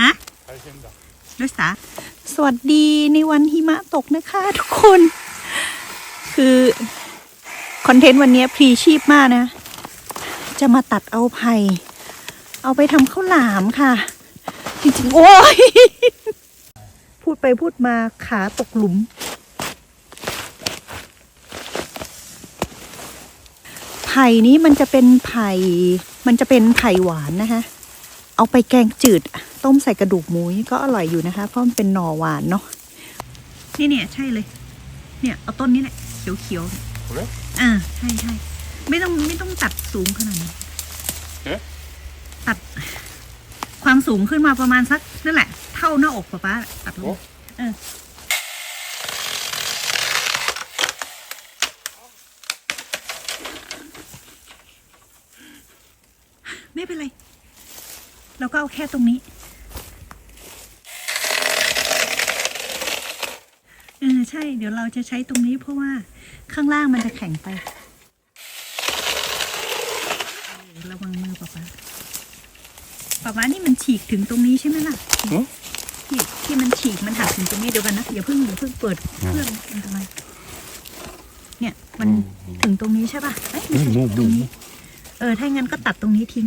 ฮะด้วยสาสวัสดีในวันหิมะตกนะคะทุกคน คือ คอนเทนต์วันนี้พรีชีพมากนะ จะมาตัดเอาไผ่เอาไปทำข้าวหลามค่ะ จริงๆ โอ้ย พูดไปพูดมาขาตกหลุม ไผ่นี้มันจะเป็นไผ่ มันจะเป็นไผ่หวานนะคะ เอาไปแกงจืด ต้มใส่กระดูกหมูนี่ก็อร่อยอยู่นะคะ เพราะมันเป็นหน่อหวานเนาะนี่เนี่ยใช่เลย เนี่ยเอาต้นนี้แหละเขียวๆเนี่ยこれอ่าใช่ใช่ไม่ต้องไม่ต้องตัดสูงขนาดนั้นเอ๊ะตัด ความสูงขึ้นมาประมาณสักนั่นแหละ เท่าหน้าอกป๊าป๊าตัดลงโอ้เออไม่เป็นไร แล้วก็เอาแค่ตรงนี้เออใช่ เดี๋ยวเราจะใช้ตรงนี้เพราะว่าข้างล่างมันจะแข็งไประวังมือป๊าป๊าป๊าป๊านี่มันฉีกถึงตรงนี้ใช่ไหมล่ะที่ที่มันฉีกมันหักถึงตรงนี้เดี๋ยวกันนะอย่าเพิ่งอย่าเพิ่งเปิดเครื่องมัทำไมเนี่ยมันถึงตรงนี้ใช่ป่ะเอ้ยไม่ใช่ตรงนี้ เออถ้างั้นก็ตัดตรงนี้ทิ้ง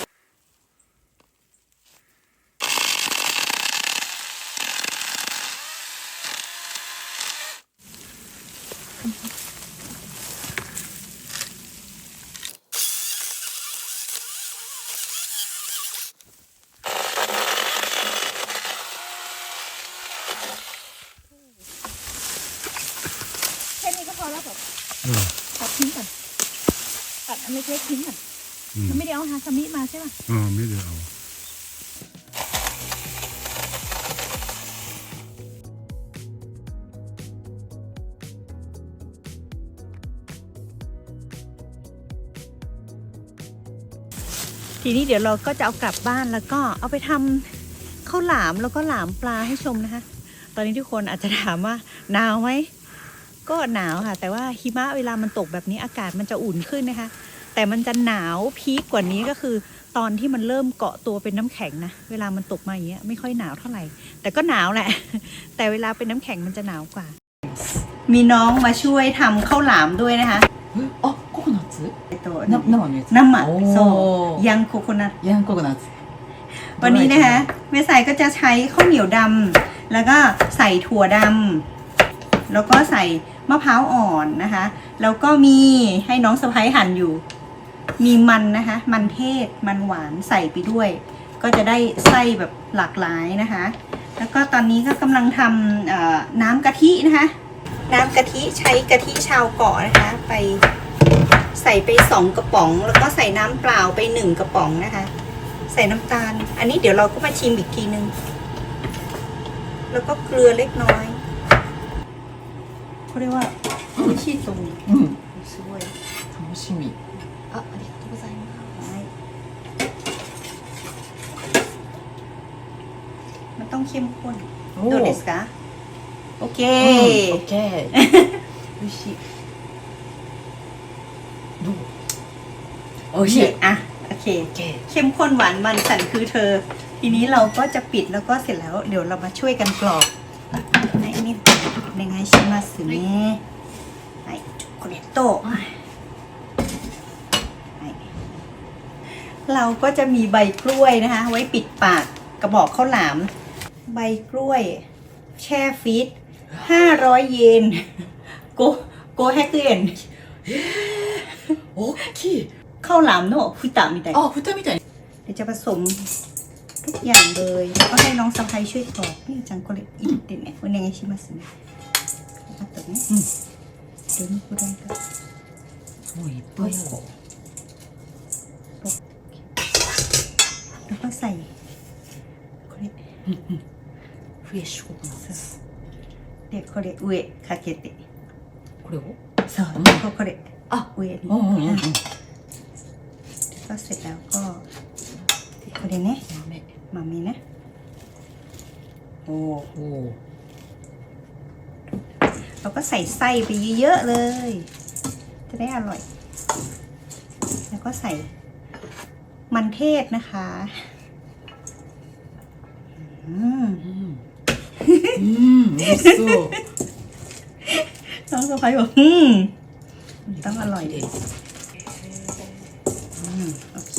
สมิมาใช่ป่ะอ่าไม่ได้เอาทีนี้เดี๋ยวเราก็จะเอากลับบ้านแล้วก็เอาไปทำข้าวหลามแล้วก็หลามปลาให้ชมนะคะ ตอนนี้ทุกคนอาจจะถามว่าหนาวไหมก็หนาวค่ะ แต่ว่าหิมะเวลามันตกแบบนี้อากาศมันจะอุ่นขึ้นนะคะ แต่มันจะหนาวพีกกว่านี้ก็คือ ตอนที่มันเริ่มเกาะตัวเป็นน้ำแข็งนะ เวลามันตกมาอย่างเงี้ยไม่ค่อยหนาวเท่าไหร่ แต่ก็หนาวแหละ แต่เวลาเป็นน้ำแข็งมันจะหนาวกว่า มีน้องมาช่วยทำข้าวหลามด้วยนะคะอ๋อโคโคนัทตัวน้ำมันโซยังโคโคนัทยังโคโคนัทวันนี้นะคะแม่สายก็จะใช้ข้าวเหนียวดำ แล้วก็ใส่ถั่วดำ แล้วก็ใส่มะพร้าวอ่อนนะคะ แล้วก็มีให้น้องสะพ้ายหั่นอยู่ มีมันนะคะ มันเทศมันหวานใส่ไปด้วย ก็จะได้ไส้แบบหลากหลายนะคะ แล้วก็ตอนนี้ก็กำลังทำเอ่อน้ำกะทินะคะ น้ำกะทิใช้กะทิชาวเกาะนะคะ ไปใส่ไปสองกระป๋อง แล้วก็ใส่น้ำเปล่าไปหนึ่งกระป๋องนะคะ ใส่น้ำตาล อันนี้เดี๋ยวเราก็มาชิมอีกทีนึง แล้วก็เกลือเล็กน้อยเขาเรียกว่า美味しいと思ううんすごい楽しみ ต้องเข้มข้นโอ้どうですかโอเคโอเคケー美味しいโอ美味อะโอเคเข้มข้นหวานมันสั่นคือเธอ ทีนี้เราก็จะปิดแล้วก็เสร็จแล้วเดี๋ยวเรามาช่วยกันกรอกในนี่ในไงชิมาสึเนี่ไอช็อกโกแตโตเราก็จะมีใบกล้วยนะคะ ไว้ปิดปากกระบอกข้าวหลาม ใบกล้วย แช่ฟรีซห้าร้อยเยน โกโกแฮกเกน 大きい ข้าวหลามโนะฟุตะみたい あ蓋みたい เดี๋ยวจะผสมทุกอย่างเลยแล้วก็ให้น้องสะพ้ายช่วยกรอกนี่จังこれ入れてねお願いしますねあとねうんどのくらいかもういっぱいあるแล้วก็ใส่これ フレッシュココナッツでこれ上かけてこれをそううんここれあ上にうんうんうんうんก็เสร็จแล้วก็これね豆豆ねโอ้ おお เราก็ใส่ไส้ไปเยอะๆเลย จะได้อร่อย ก็ใส่มันเทศนะคะ อืม うんうん美味しそう น้องสะพ้ายบอกอืม ต้องอร่อย 綺麗 อืมโอเค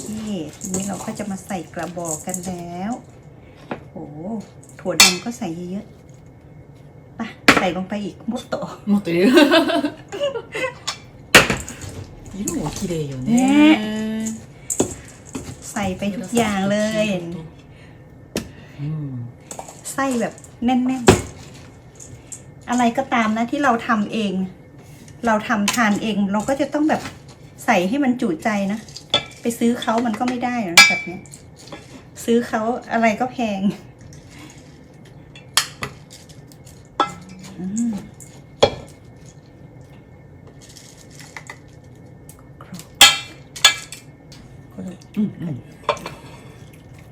ทีนี้เราก็จะมาใส่กระบอกกันแล้วโอ้ถั่วดำก็ใส่เยอะๆไปใส่ลงไปอีกมุดโตะ もっと入れる色も綺麗よねねใส่ไปทุกอย่างเลย うん ไส้แบบ แน่นๆ อะไรก็ตามนะที่เราทำเอง เราทำทานเอง เราก็จะต้องแบบใส่ให้มันจุใจนะ ไปซื้อเขามันก็ไม่ได้หรแบบนี้ ซื้อเขาอะไรก็แพงอืมอืม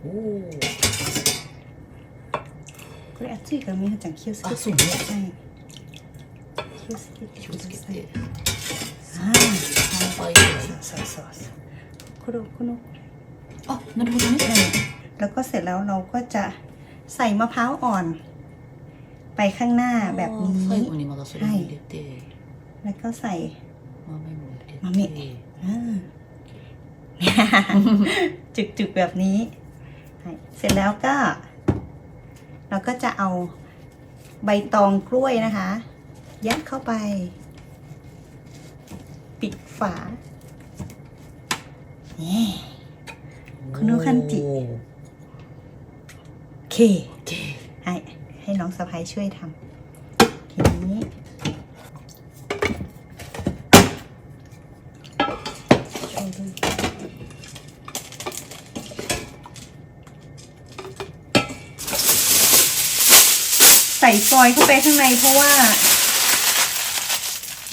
โอ้ これ熱いからみなちゃん気をつけてあそうねはい気をつけて気をつけくださいてあ3倍ぐらいあそうそうそうそうこれをこのあなるほどね แล้วก็เสร็จแล้วเราก็จะใส่มะพร้าวอ่อน ไปข้างหน้าแบบนี้ あー最後にまだそれも入れて、 แล้วก็ใส่ 豆も入れて豆อ่า จุกๆแบบนี้はいเสร็จแล้วก็ เราก็จะเอาใบตองกล้วยนะคะ ยัดเข้าไป ปิดฝาเนี่คุณโนคันจิโอเคให้ให้น้องสะพายช่วยทำทีนี้ ฟอยล์เข้าไปข้างในเพราะว่า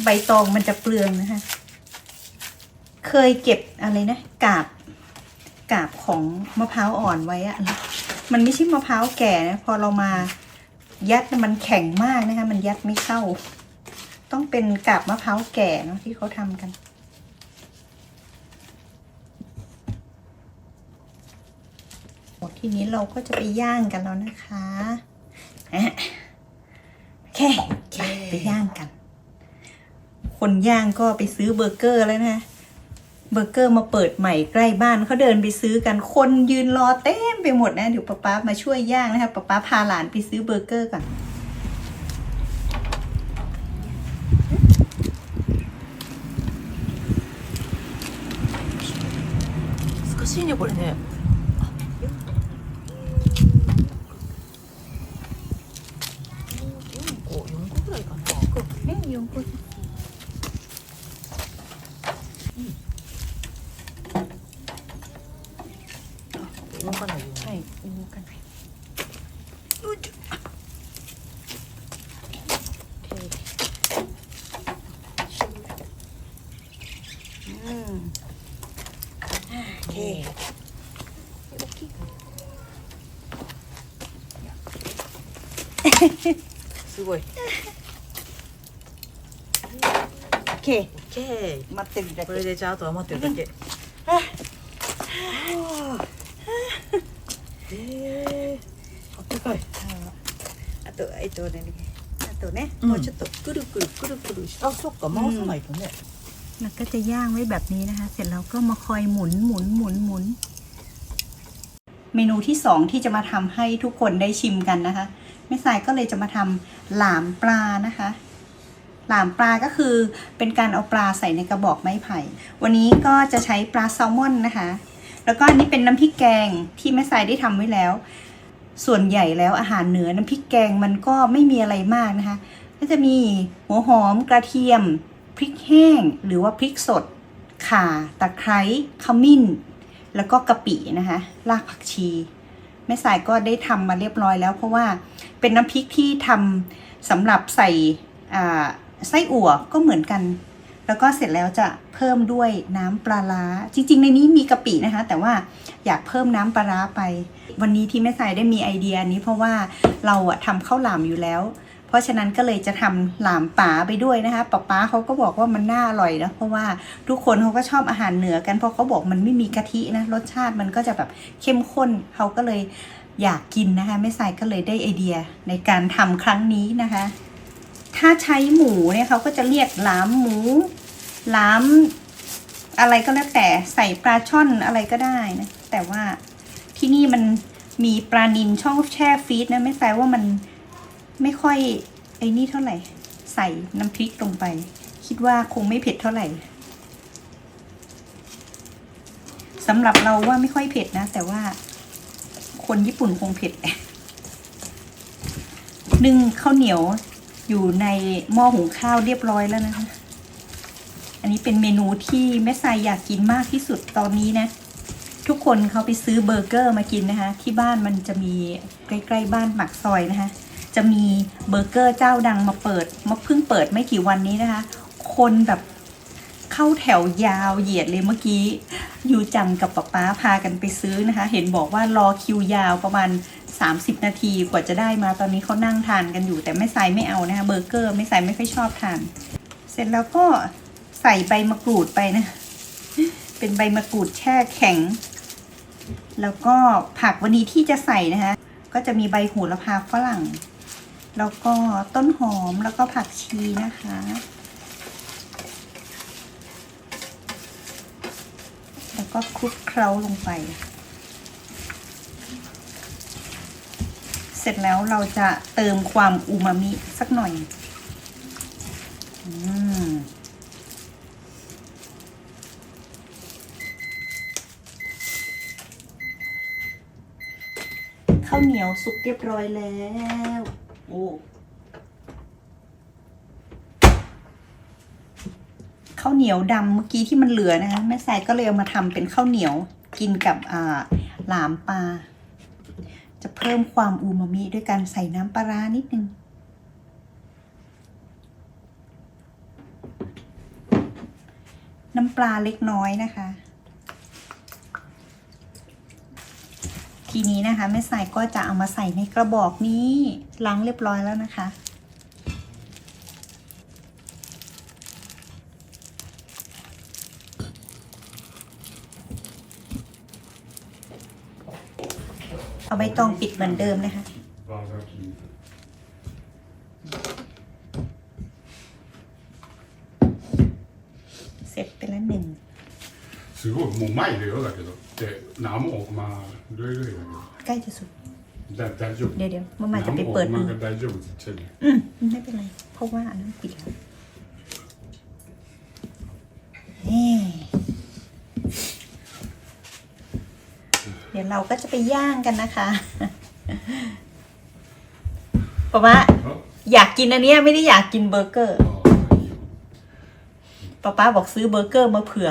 ใบตองมันจะเปลืองนะคะ เคยเก็บอะไรนะกาบกาบของมะพร้าวอ่อนไว้อะมันไม่ใช่มะพร้าวแก่นะพอเรามายัดมันแข็งมากนะคะ มันยัดไม่เข้า ต้องเป็นกาบมะพร้าวแก่เนาะที่เขาทำกันทีนี้เราก็จะไปย่างกันแล้วนะคะ เคไปย่างกัน คนย่างก็ไปซื้อเบอร์เกอร์แล้วนะ เบอร์เกอร์มาเปิดใหม่ใกล้บ้านเขาเดินไปซื้อกัน คนยืนรอเต็มไปหมดนะ เดี๋ยวป๊าป๊ามาช่วยย่างนะคะป๊าป๊าพาหลานไปซื้อเบอร์เกอร์ก่อน 難しいねこれね 4個ずつ。はい。オッケ OK ー待ってるだけこれでじゃああとは待ってるだけえー、あったかいあとえっとねあとね、うんもうちょっとくるくるくるくるしてあそっか回さないとね、 แล้วก็จะย่างไว้แบบนี้นะคะ เสร็จแล้วก็มาคอยหมุนหมุนหมุนหมุน เมนูที่สองที่จะมาทำให้ทุกคนได้ชิมกันนะคะแม่สายก็เลยจะมาทำหลามปลานะคะ หลามปลาก็คือเป็นการเอาปลาใส่ในกระบอกไม้ไผ่ วันนี้ก็จะใช้ปลาแซลมอนนะคะ แล้วก็อันนี้เป็นน้ำพริกแกงที่แม่สายได้ทำไว้แล้ว ส่วนใหญ่แล้วอาหารเหนือน้ำพริกแกงมันก็ไม่มีอะไรมากนะคะ ก็จะมีหัวหอมกระเทียมพริกแห้ง หรือว่าพริกสด ข่า ตะไคร้ขมิ้น แล้วก็กะปินะคะ รากผักชีแม่สายก็ได้ทำมาเรียบร้อยแล้ว เพราะว่าเป็นน้ำพริกที่ทำสำหรับใส่อ่า ไส้อั่วก็เหมือนกัน แล้วก็เสร็จแล้วจะเพิ่มด้วยน้ำปลาร้า จริง ๆ ในนี้มีกะปินะคะ แต่ว่าอยากเพิ่มน้ำปลาร้าไป วันนี้ที่แม่สายได้มีไอเดียนี้เพราะว่าเราอะทำข้าวหลามอยู่แล้ว เพราะฉะนั้นก็เลยจะทำหลามป๋าไปด้วยนะคะป๊าป๊าเขาก็บอกว่ามันน่าอร่อยนะเพราะว่าทุกคนเขาก็ชอบอาหารเหนือกันเพราะเขาบอกมันไม่มีกะทินะรสชาติมันก็จะแบบเข้มข้นเขาก็เลยอยากกินนะคะแม่สายก็เลยได้ไอเดียในการทำครั้งนี้นะคะ ถ้าใช้หมูเนี่ยเขาก็จะเรียกหลามหมู หลามอะไรก็แล้วแต่ใส่ปลาช่อนอะไรก็ได้นะ แต่ว่าที่นี่มันมีปลานินช่องแช่ฟรีซนะ ไม่ใส่ว่ามันไม่ค่อยไอ้นี่เท่าไหร่ ใส่น้ำพริกลงไป คิดว่าคงไม่เผ็ดเท่าไหร่สำหรับเราว่าไม่ค่อยเผ็ดนะ แต่ว่าคนญี่ปุ่นคงเผ็ดหนึ่งข้าวเหนียว อยู่ในหม้อหุงข้าวเรียบร้อยแล้วนะคะ อันนี้เป็นเมนูที่แม่ทรายอยากกินมากที่สุดตอนนี้นะ ทุกคนเขาไปซื้อเบอร์เกอร์มากินนะคะ ที่บ้านมันจะมีใกล้ๆบ้านหมักซอยนะคะ จะมีเบอร์เกอร์เจ้าดังมาเปิดมาเพิ่งเปิดไม่กี่วันนี้นะคะ คนแบบเข้าแถวยาวเหยียดเลยเมื่อกี้ อยู่จังกับป๊าป๊าพากันไปซื้อนะคะ เห็นบอกว่ารอคิวยาวประมาณ 30 นาทีกว่าจะได้มาตอนนี้เขานั่งทานกันอยู่ แต่แม่ทรายไม่เอานะคะเบอร์เกอร์แม่ทรายไม่ค่อยชอบทาน เสร็จแล้วก็ใส่ใบมะกรูดไปนะ เป็นใบมะกรูดแช่แข็ง แล้วก็ผักวันนี้ที่จะใส่นะคะ ก็จะมีใบโหระพาฝรั่ง แล้วก็ต้นหอมแล้วก็ผักชีนะคะแล้วก็คลุกเคล้าลงไป เส ร็จแล้วเราจะเติมความอูมามิสักหน่อยอืมข้าวเหนียวสุกเรียบร้อยแล้ว โอ้ข้าวเหนียวดำเมื่อกี้ที่มันเหลือนะคะแม่สายก็เลยเอามาทำเป็นข้าวเหนียวกินกับอ่าหลามปลา จะเพิ่มความอูมามิด้วยการใส่น้ำปลาร้านิดนึง น้ำปลาเล็กน้อยนะคะ ทีนี้นะคะแม่สายก็จะเอามาใส่ในกระบอกนี้ล้างเรียบร้อยแล้วนะคะ เอาใบตองปิดเหมือนเดิมนะคะ เสร็จไปแล้วหนึ่ง すごいもう前でよだけどで生もまあいろいろよ ใกล้จะสุด だ大丈夫 เดี๋ยวเดี๋ยวมามาจะไปเปิด 生 ดู もが大丈夫って言っちゃうね อืมไม่เป็นไร เพราะว่าอันนั้นปิดแล้วนี่ ดี๋ยวเราก็จะไปย่างกันนะคะเพราะว่าอยากกินอันนี้ไม่ได้อยากกินเบอร์เกอร์ป้าป้าบอกซื้อเบอร์เกอร์มาเผื่อ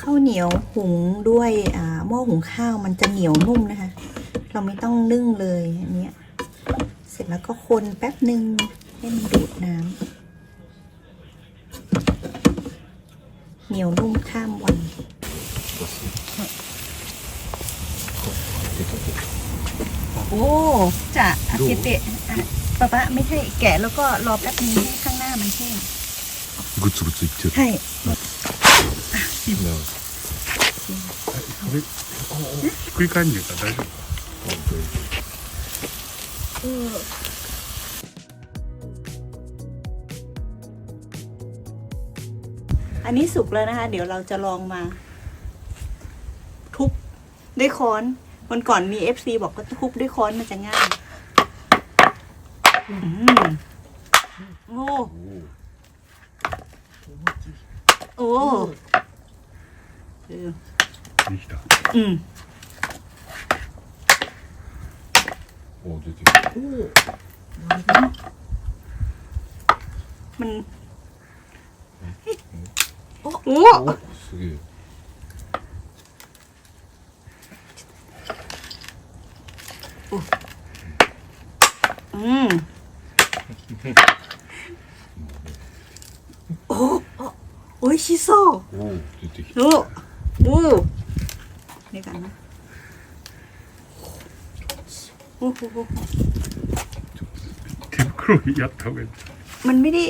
ข้าวเหนียวหุงด้วยหม้อหุงข้าวมันจะเหนียวนุ่มนะคะ เราไม่ต้องนึ่งเลยอันนี้เสร็จแล้วก็คนแป๊บหนึ่งให้มันดูดน้ำ เหนียวนุ่มข้ามวัน โอ้จะอาเกเตะอ่ะป๊าป๊าไม่ใช่แกะแล้วก็รอแป๊บนึงให้ข้างหน้ามันแห้ง グツグツいってる。 ใช่ これひっくり返んねえから大丈夫か อันนี้สุกแล้วนะคะ เดี๋ยวเราจะลองมา ทุบด้วยค้อนวันก่อนมีเอฟซีบอกว่าทุบด้วยค้อนมันจะง่ายอืมโอ้โอ้เออ できた อืม お出てる。 มันโอ้ おすげえ。 อืมโอ้โอ้ยชิโซ お出てきた。 โอ้โอ้เดี๋ยวกันนะ โอ้โห 手袋やった方がいい มันไม่ได้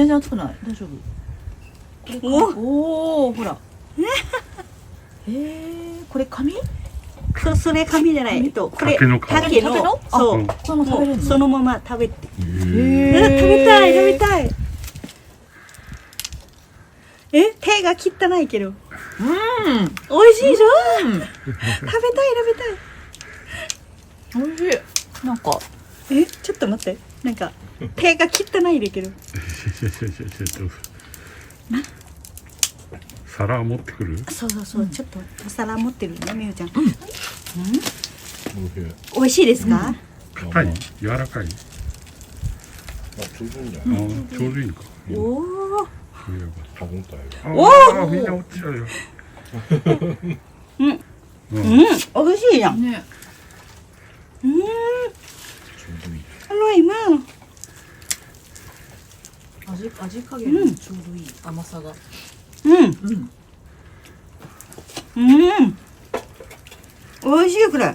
全然熱くない。大丈夫。おおほら。えー、これ紙？そそれ紙じゃない。とこれ竹の皮。竹のそう。うんこれも食べれるの？そのまま食べて。えー。食べたい食べたい。え？手が汚いけど。うん。美味しいでしょ？食べたい食べたい。おいしい。なんか。え？ちょっと待ってなんか手が汚いだけどいやいやいやいやど。うぞ皿持ってくる？そうそうそう、ちょっとお皿持ってるねみゆちゃん、おいしい美味しいですか、硬い？柔らかい？あちょうどいいんじゃあない？ーちょうどいいのか。おおおあー。みんな落ちちゃうよ。うん。うん。うん。美味しいじゃん。ねうんちょうどいいอ ร่อยมาก 味味加減もちょうどいい、甘さがうんうんうん美味しいこれう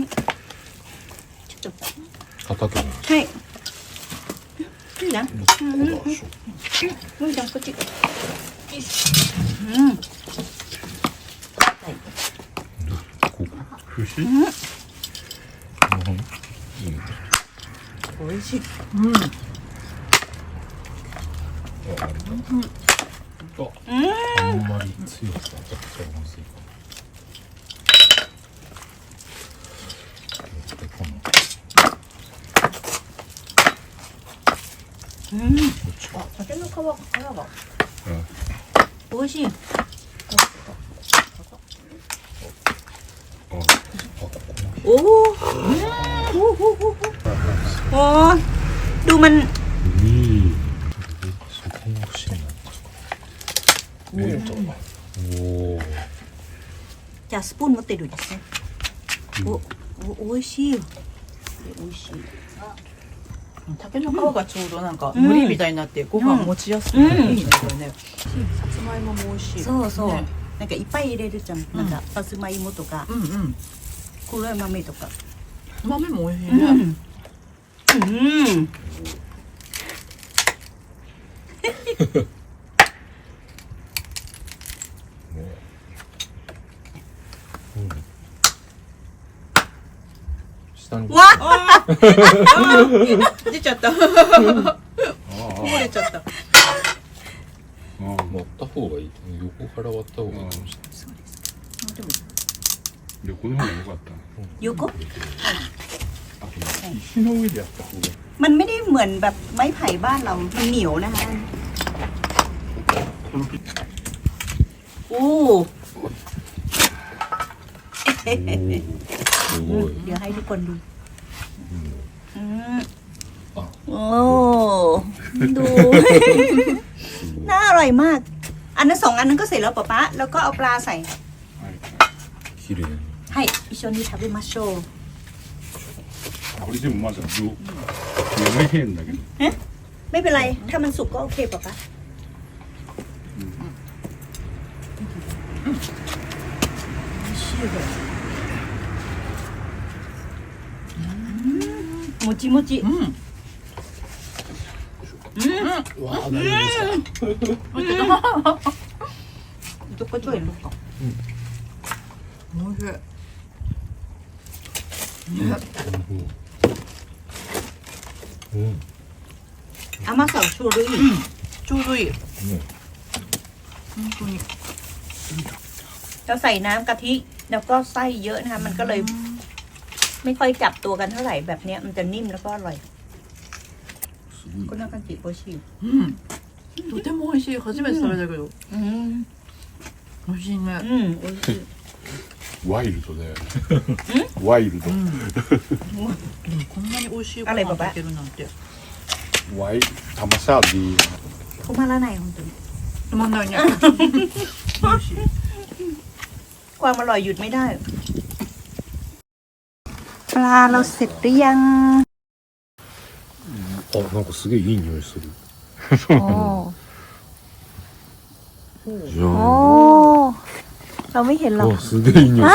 んちょっと片手にはいいいじゃんどこだしょみゆちゃんこっちうんここ節うん 美味しい。うん。うん。あん。まり強さちょっとかな。うん、あ、竹の皮、が。うん、美味しい。あ、お。おお。おお。 โหโอ้ดูมัน にそこが不思議なんですか。えっと、おお。じゃあスプーン持ってるですね。お、お、美味しいよ。美味しい。竹の皮がちょうどなんかうん海苔みたいになってご飯持ちやすくてうんいいねこれねさつまいもも美味しいそうそう。ねなんかいっぱい入れるじゃん。なんかさつまいもとか、うんうん黒い豆とか。豆も美味しいね うん。うん。下に。わあ出ちゃったこあぼれちゃった割った方がいい。横から割った方がいいかもしそうです。でも横の方が良かった横？れない。 あと石の上でやった方がいい。 มันไม่ได้เหมือนแบบไม้ไผ่บ้านเรา มันเหนียวนะคะ โอ้ すごい。 เดี๋ยวให้ทุกคนดูอืม あ、 โอ้ ดู น่าอร่อยมาก อันนั้นสองอันนั้นก็เสร็จแล้วป๊าป๊าแล้วก็เอาปลาใส่ はい綺麗に。ให้一緒に食べましょう 우리 집 맞 아. 누, 왜 했 나? ฮะไม่เป็นไร ถ้ามันสุกก็โอเคป่ะปะโมจิโมจิ와 난리 났 다. จุกก็ช่วยลูกก่. ん。甘さはちょうどいい、ちょうどいいね。本当に เราใส่น้ำกะทิ แล้วก็ไส้เยอะนะคะ มันก็เลย ไม่ค่อยจับตัวกันเท่าไหร่แบบเนี้ย มันจะนิ่มแล้วก็อร่อย すごい。こんな感じ美味しいうんとても美味しい初めて食べたけどうん美味しいねうん美味しい ワイルドだよねワイルドでもこんなに美味しいごあればば飯炊けるなんてワイธรรมชาติดี ทุกมาละไหนของตัว 止まんないね美味しい ความอร่อยหยุดไม่ได้ ปลาเราเสร็จหรือยัง あなんかすげえいい匂いする โอ้ じゃ โอ้ あ เราไม่เห็นหรอกおすげえいい匂い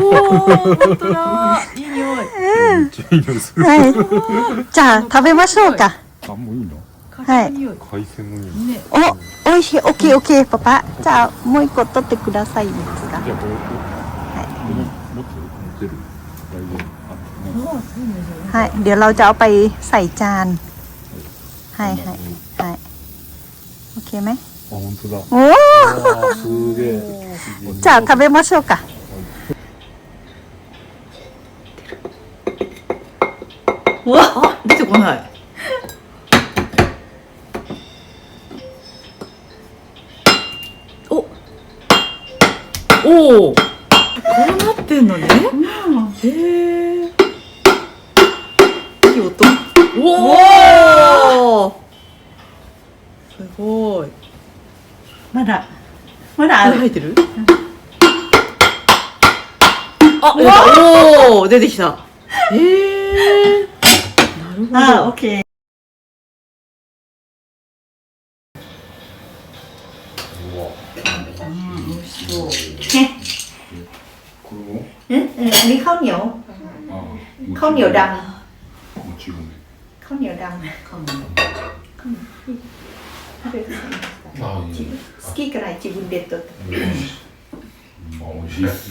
本当だいい匂いするめっちゃいい匂いするはいじゃあ食べましょうかあもういいのはい海鮮の匂いねおおいしいオッケーオッケーパパじゃあもう一個取ってくださいですがじゃあこれ持って持ってる大丈夫はいเดี๋ยวเราจะเอาไปใส่จานはいはいはいโอเคไหม 本当だ。โอ้あーすげえ。じゃあ食べましょうか。あ出てこない。おおおこうなってんのね。へえいい音。おおすごいまだまだあるあ入ってるあ出たおお出てきたへえなるほどあオッケー美味しそうねこれもうんうんอันนี้ข้าวเหนียว ああ ข้าวเหนียวด もち米ำข้าวเหนียวดำ ああいい好きから自分で取ってまあ美味しいっす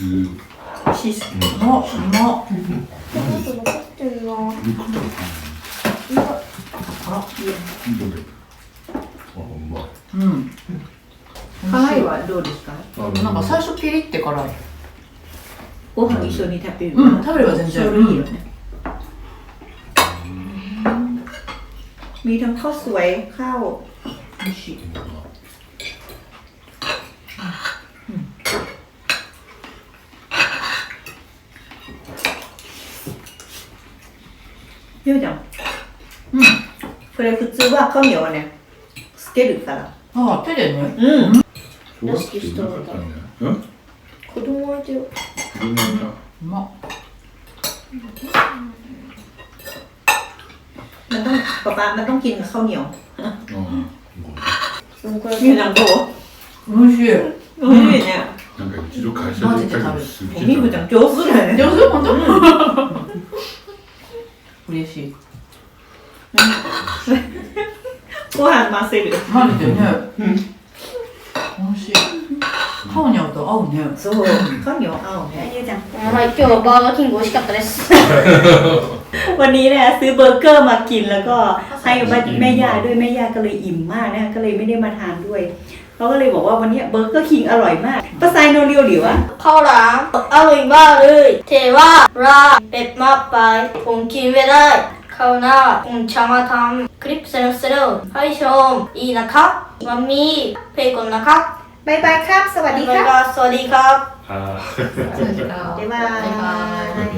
シースあ、うまっ肉とあ、どれあうまいうん辛いはどうですかあなんか最初ピリって辛いご飯一緒に食べるうん、食べれば全然それいいよねมีทั้งข้าวสวยข้าว 美味しいみおちゃんうんこれ普通はข้าวเหนียวはねつけるからあ、手でねうん小学生いなかったんじゃないうん子供は一応子供いたうまっ มันต้องป๊าป๊ามันต้องกินกับข้าวเหนียว うんみおちゃんどう美味しいおいしいねなんか一度会社で行ったけどすっげえみおちゃん上手だよね上手本当 嬉しいご飯混ぜるマジでね美味しいカオニャオと合うねそうข้าวเหนียวเอาねみおちゃんはい、今日はバーガーキング美味しかったです。 วันนี้เนี่ยซื้อเบอร์เกอร์มากินแล้วก็ให้แม่ย่าด้วยแม่ย่าก็เลยอิ่มมากนะก็เลยไม่ได้มาทานด้วย เขาก็เลยบอกว่าวันนี้เบอร์เกอร์คิงอร่อยมากภาษาโนเรียวหรือวะข้าวหลามอร่อยมากเลย เทว่าราเป็ดมากไป ผมกินไม่ได้ข้าวหน้าผมจะมาทำคลิปสนุกๆให้ชมอีกนะครับมัมมี่เพย์ก่อนนะครับบายบายครับ สวัสดีครับบ๊ายบายสวัสดีครับあーบ๊ายบาย